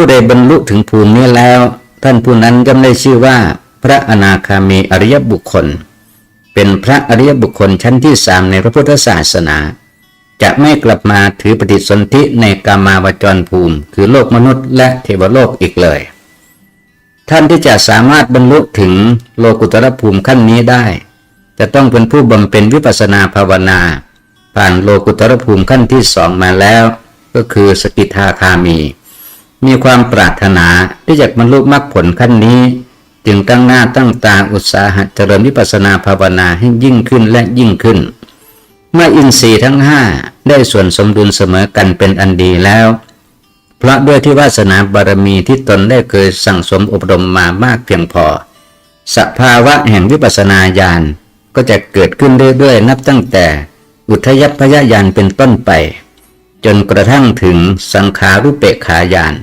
ผู้ใดบรรลุถึงภูมินี้แล้ว ท่านผู้นั้นย่อมได้ชื่อว่า พระอนาคามีอริยบุคคล เป็นพระอริยบุคคลชั้นที่สามในพระพุทธศาสนา จะไม่กลับมาถือปฏิสนธิในกามาวจรภูมิ คือโลกมนุษย์และเทวโลกอีกเลย ท่านที่จะสามารถบรรลุถึงโลกุตรภูมิขั้นนี้ได้ จะต้องเป็นผู้บำเพ็ญวิปัสสนาภาวนา ผ่านโลกุตรภูมิขั้นที่สองมาแล้ว ก็คือสกิทาคามี มีความปรารถนาที่จะบรรลุมรรคผลขั้นนี้ จึงตั้งหน้าตั้งตาอุตสาหะเจริญวิปัสนาภาวนาให้ยิ่งขึ้นและยิ่งขึ้น เมื่ออินทรีย์ทั้งห้าได้ส่วนสมดุลเสมอกันเป็นอันดีแล้วเพราะด้วยที่วาสนาบารมีที่ตนได้เคยสั่งสมอบรมมามากเพียงพอ สภาวะแห่งวิปัสสนาญาณก็จะเกิดขึ้นเรื่อยๆ นับตั้งแต่ อุทยพยญาณเป็นต้นไป จนกระทั่งถึงสังขารุเปกขายาน